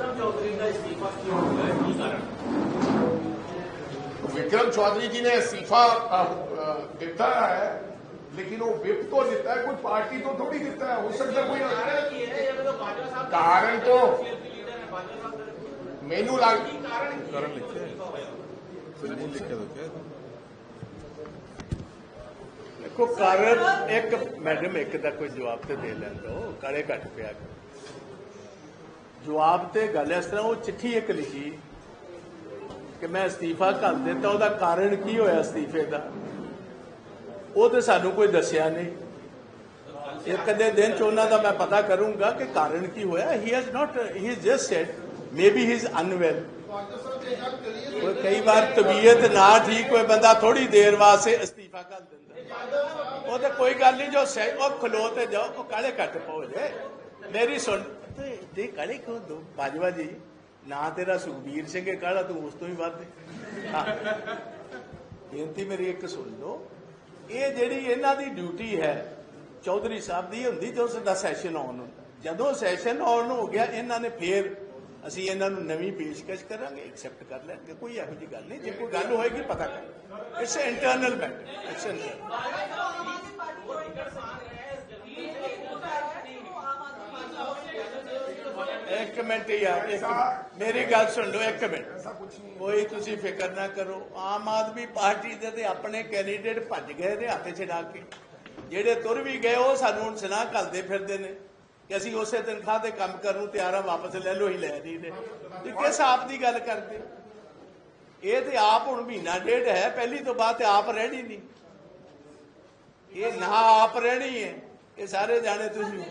ਵਿਕਰਮ ਚੌਧਰੀ ਦਾ ਇਸਤੀਫਾ ਕਿਉਂ ਹੋਇਆ? ਕੀ ਕਾਰਨ? ਵਿਕਰਮ ਚੌਧਰੀ ਜੀ ਨੇ ਅਸਤੀਫਾ ਦਿੱਤਾ ਹੈ ਲੇਕਿਨ ਉਹ ਵਿਪ ਤੋਂ ਦਿੱਤਾ ਹੈ ਕੋਈ ਪਾਰਟੀ ਤੋਂ ਥੋੜੀ ਦਿੱਤਾ ਹੈ ਹੋ ਸਕਦਾ ਕੋਈ ਕਾਰਨ ਕੀ ਹੈ? ਇਹ ਜਦੋਂ ਬਾਜਵਾ ਸਾਹਿਬ ਕਾਰਨ ਤੋਂ ਲੀਡਰ ਹੈ? ਬਾਜਵਾ ਸਾਹਿਬ ਦਾ? ਮੈਨੂੰ ਲੱਗ ਕੀ ਕਾਰਨ ਕੀ ਕਰਨ ਲਿਖਿਆ ਨਹੀਂ ਲਿਖਿਆ ਤਾਂ ਕਿਹਾ ਦੇਖੋ ਕਾਰਨ ਇੱਕ ਮੈਡਮ ਇੱਕ ਦਾ ਕੋਈ ਜਵਾਬ ਤੇ ਦੇ ਲੈਣ ਦਿਓ ਕਾਲੇ ਘੱਟ ਪਿਆ। ਜਵਾਬ ਤੇ ਗੱਲ ਇਸ ਤਰ੍ਹਾਂ ਉਹ ਚਿੱਠੀ ਇੱਕ ਲਿਖੀ ਕਿ ਮੈਂ ਅਸਤੀਫਾ ਕਰ ਦਿੱਤਾ। ਉਹਦਾ ਕਾਰਨ ਕੀ ਹੋਇਆ ਅਸਤੀਫੇ ਦਾ? ਉਹ ਤੇ ਸਾਨੂੰ ਕੋਈ ਦੱਸਿਆ ਨਹੀਂ। ਇੱਕ ਦੇ ਦਿਨ ਚ ਉਹਨਾਂ ਦਾ ਮੈਂ ਪਤਾ ਕਰੂੰਗਾ ਕਿ ਕਾਰਨ ਕੀ ਹੋਇਆ। He has not he just said maybe he is unwell ਕੋਈ ਕਈ ਵਾਰ ਤਬੀਅਤ ਨਾ ਠੀਕ ਹੋਏ, ਬੰਦਾ ਥੋੜੀ ਦੇਰ ਵਾਸਤੇ ਅਸਤੀਫਾ ਕਰ ਦਿੰਦਾ। ਉਹ ਤੇ ਕੋਈ ਗੱਲ ਨਹੀਂ, ਜੋ ਸਹੀ, ਉਹ ਖਲੋ ਤੇ ਜਾਓ, ਉਹ ਕਾਲੇ ਘੱਟ ਪਾਓ ਜੇ ਮੇਰੀ ਸੁਣ। ਤੇ ਦੇ ਕਾਲੇ ਕਿਉਂ ਦੋ ਬਾਜਵਾ ਜੀ, ਨਾ ਤੇਰਾ ਸੁਖਬੀਰ ਸਿੰਘ ਹੈ ਕਾਲਾ ਤੂੰ ਉਸ ਤੋਂ ਹੀ ਵੱਧ। ਬੇਨਤੀ ਮੇਰੀ ਇੱਕ ਸੁਣ ਲਓ। ਇਹ ਜਿਹੜੀ ਇਹਨਾਂ ਦੀ ਡਿਊਟੀ ਹੈ, ਚੌਧਰੀ ਸਾਹਿਬ ਦੀ ਹੁੰਦੀ ਜਦੋਂ ਸਾਡਾ ਸੈਸ਼ਨ ਆਨ ਹੁੰਦਾ ਜਦੋਂ ਸੈਸ਼ਨ ਆਨ ਹੋ ਗਿਆ, ਇਹਨਾਂ ਨੇ ਫੇਰ ਅਸੀਂ ਇਹਨਾਂ ਨੂੰ ਨਵੀਂ ਪੇਸ਼ਕਸ਼ ਕਰਾਂਗੇ ਐਕਸੈਪਟ ਕਰ ਲੈਣਗੇ। ਕੋਈ ਇਹੋ ਜਿਹੀ ਗੱਲ ਨਹੀਂ। ਜੇ ਕੋਈ ਗੱਲ ਹੋਏਗੀ, ਪਤਾ ਕਰ। ਇਟਸ ਇੰਟਰਨਲ ਮੈਟਰ ਇਟਸ ਇੱਕ ਮਿੰਟ ਯਾਰ ਇੱਕ ਮੇਰੀ ਗੱਲ ਸੁਣ ਲਓ, ਇੱਕ ਮਿੰਟ। ਕੋਈ ਤੁਸੀਂ ਫਿਕਰ ਨਾ ਕਰੋ, ਆਮ ਆਦਮੀ ਪਾਰਟੀ ਦੇ ਤੇ ਆਪਣੇ ਕੈਂਡੀਡੇਟ ਭੱਜ ਗਏ ਨੇ ਹੱਥ ਛਡਾ ਕੇ। ਜਿਹੜੇ ਤੁਰ ਵੀ ਗਏ, ਉਹ ਸਾਨੂੰ ਹੁਣ ਸੁਨਾਹ ਘੱਲਦੇ ਫਿਰਦੇ ਨੇ ਕਿ ਅਸੀਂ ਉਸੇ ਤਨਖਾਹ ਤੇ ਕੰਮ ਕਰਨ ਨੂੰ ਤਿਆਰ ਆ, ਵਾਪਸ ਲੈ ਲਓ ਹੀ ਲੈ ਨਹੀਂ ਨੇ ਤੇ ਕਿਸ ਆਪ ਦੀ ਗੱਲ ਕਰਦੇ? ਇਹ ਤੇ ਆਪ ਹੁਣ ਮਹੀਨਾ ਡੇਢ ਹੈ, ਪਹਿਲੀ ਤੋਂ ਬਾਅਦ ਤੇ ਆਪ ਰਹਿਣੀ ਨਹੀਂ। ਇਹ ਨਾ ਆਪ ਰਹਿਣੀ ਹੈ, ਇਹ ਸਾਰੇ ਜਾਣੇ ਤੁਸੀਂ